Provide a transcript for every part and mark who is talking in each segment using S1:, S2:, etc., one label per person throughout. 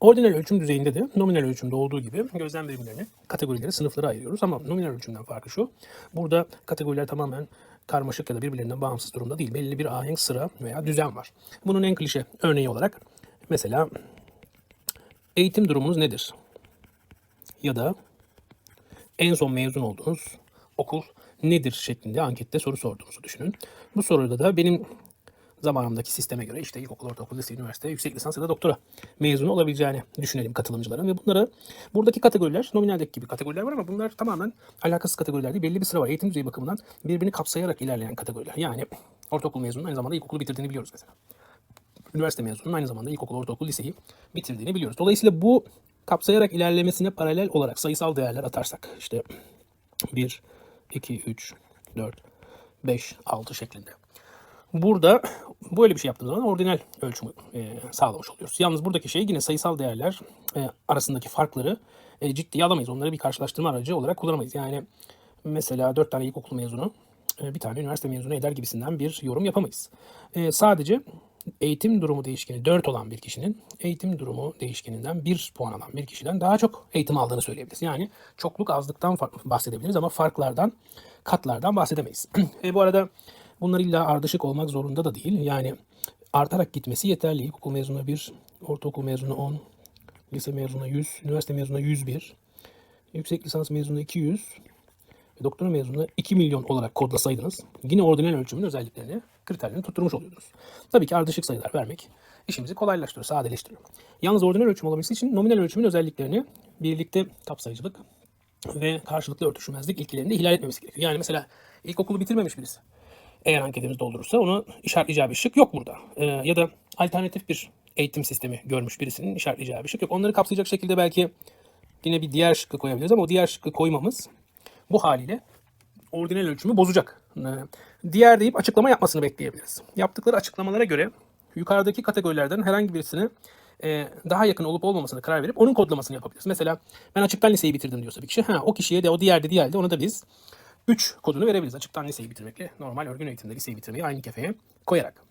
S1: Ordinal ölçüm düzeyinde de nominal ölçümde olduğu gibi gözlem birimlerini, kategorileri, sınıflara ayırıyoruz. Ama nominal ölçümden farkı şu. Burada kategoriler tamamen karmaşık ya da birbirlerinden bağımsız durumda değil. Belli bir ahenk, sıra veya düzen var. Bunun en klişe örneği olarak mesela eğitim durumunuz nedir? Ya da en son mezun olduğunuz okul nedir şeklinde ankette soru sorduğunuzu düşünün. Bu soruda da benim zamanımdaki sisteme göre işte ilkokul, ortaokul, lise, üniversite, yüksek lisans ya da doktora mezunu olabileceğini düşünelim katılımcıların. Ve bunları buradaki kategoriler nominaldeki gibi kategoriler var ama bunlar tamamen alakasız kategoriler değil. Belli bir sıra var. Eğitim düzeyi bakımından birbirini kapsayarak ilerleyen kategoriler. Yani ortaokul mezunu aynı zamanda ilkokulu bitirdiğini biliyoruz mesela. Üniversite mezununun aynı zamanda ilkokul, ortaokul, liseyi bitirdiğini biliyoruz. Dolayısıyla bu kapsayarak ilerlemesine paralel olarak sayısal değerler atarsak işte 1, 2, 3, 4, 5, 6 şeklinde. Burada böyle bir şey yaptığımız zaman ordinal ölçümü e, sağlamış oluyoruz. Yalnız buradaki şey yine sayısal değerler e, arasındaki farkları e, ciddiye alamayız. Onları bir karşılaştırma aracı olarak kullanamayız. Yani mesela 4 tane ilkokul mezunu bir tane üniversite mezunu eder gibisinden bir yorum yapamayız. Sadece eğitim durumu değişkeni 4 olan bir kişinin eğitim durumu değişkeninden 1 puan alan bir kişiden daha çok eğitim aldığını söyleyebiliriz. Yani çokluk azlıktan bahsedebiliriz ama farklardan, katlardan bahsedemeyiz. e, bu arada bunlar illa ardışık olmak zorunda da değil. Yani artarak gitmesi yeterli. İlkokul mezunu 1, ortaokul mezunu 10, lise mezunu 100, üniversite mezunu 101, yüksek lisans mezunu 200, ve doktora mezununa 2 milyon olarak kodlasaydınız yine ordinal ölçümün özelliklerini, kriterlerini tutturmuş oluyordunuz. Tabii ki ardışık sayılar vermek işimizi kolaylaştırıyor, sadeleştiriyor. Yalnız ordinal ölçüm olabilmesi için nominal ölçümün özelliklerini birlikte kapsayıcılık ve karşılıklı örtüşmezlik ilkelerinde ihlal etmemesi gerekiyor. Yani mesela ilkokulu bitirmemiş birisi eğer anketimiz doldurursa onu işaretleyeceği bir şık yok burada. Ee, ya da alternatif bir eğitim sistemi görmüş birisinin işaretleyeceği bir şık yok. Onları kapsayacak şekilde belki yine bir diğer şıkkı koyabiliriz ama o diğer şıkkı koymamız bu haliyle ordinal ölçümü bozacak. Ee, Diğer deyip açıklama yapmasını bekleyebiliriz. Yaptıkları açıklamalara göre yukarıdaki kategorilerden herhangi birisini e, daha yakın olup olmamasına karar verip onun kodlamasını yapabiliriz. Mesela ben açıktan liseyi bitirdim diyorsa bir kişi ha, o kişiye de o diğer dediği halde ona da biz 3 kodunu verebiliriz. Açıktan liseyi bitirmekle normal örgün eğitimde liseyi bitirmeyi aynı kefeye koyarak.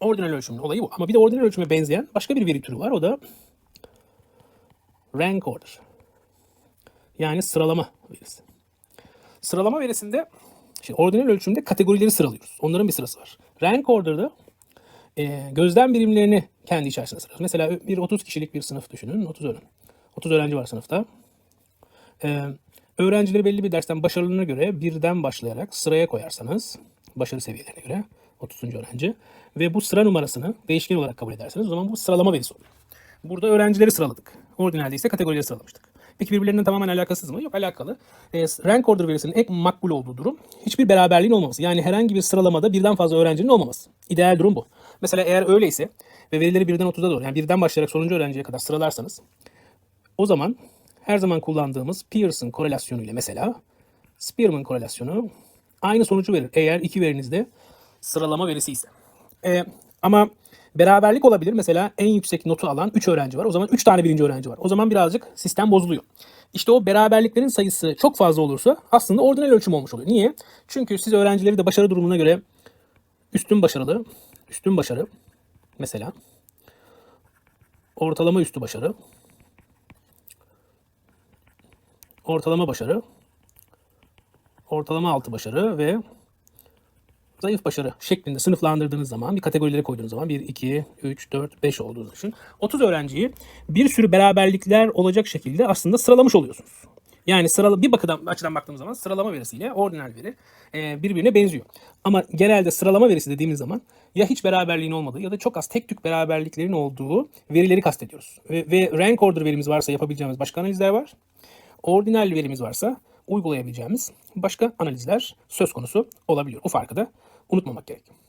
S1: Ordinal ölçümün olayı bu. Ama bir de ordinal ölçüme benzeyen başka bir veri türü var. O da rank order. Yani sıralama verisi. Sıralama verisinde şimdi ordinal ölçümde kategorileri sıralıyoruz. Onların bir sırası var. Rank order'da e, gözlem birimlerini kendi içerisinde sıralıyoruz. Mesela bir 30 kişilik bir sınıf düşünün. 30 öğrenci. 30 öğrenci var sınıfta. E, öğrencileri belli bir dersten başarılarına göre birden başlayarak sıraya koyarsanız başarı seviyelerine göre 30. öğrenci ve bu sıra numarasını değişken olarak kabul ederseniz o zaman bu sıralama verisi oluyor. Burada öğrencileri sıraladık. Ordinalde ise kategorileri sıralamıştık. Peki birbirlerinden tamamen alakasız mı? Yok alakalı. E, rank order verisinin en makbul olduğu durum hiçbir beraberliğin olmaması. Yani herhangi bir sıralamada birden fazla öğrencinin olmaması. İdeal durum bu. Mesela eğer öyleyse ve verileri birden 30'a doğru yani birden başlayarak sonuncu öğrenciye kadar sıralarsanız o zaman her zaman kullandığımız Pearson korelasyonu ile mesela Spearman korelasyonu aynı sonucu verir. Eğer iki veriniz de sıralama verisi ise. E, ama beraberlik olabilir. Mesela en yüksek notu alan 3 öğrenci var. O zaman 3 tane birinci öğrenci var. O zaman birazcık sistem bozuluyor. İşte o beraberliklerin sayısı çok fazla olursa aslında ordinal ölçüm olmuş oluyor. Niye? Çünkü siz öğrencileri de başarı durumuna göre üstün başarılı, üstün başarı mesela ortalama üstü başarı, ortalama başarı, ortalama altı başarı ve zayıf başarı şeklinde sınıflandırdığınız zaman bir kategorilere koyduğunuz zaman 1, 2, 3, 4, 5 olduğunu düşün. 30 öğrenciyi bir sürü beraberlikler olacak şekilde aslında sıralamış oluyorsunuz. Yani sıralı bir bakıdan açıdan baktığımız zaman sıralama verisiyle ordinal veri e, birbirine benziyor. Ama genelde sıralama verisi dediğimiz zaman ya hiç beraberliğin olmadığı ya da çok az tek tük beraberliklerin olduğu verileri kastediyoruz. Ve, ve rank order verimiz varsa yapabileceğimiz başka analizler var. Ordinal verimiz varsa uygulayabileceğimiz başka analizler söz konusu olabiliyor. O farkı da unutmamak gerek.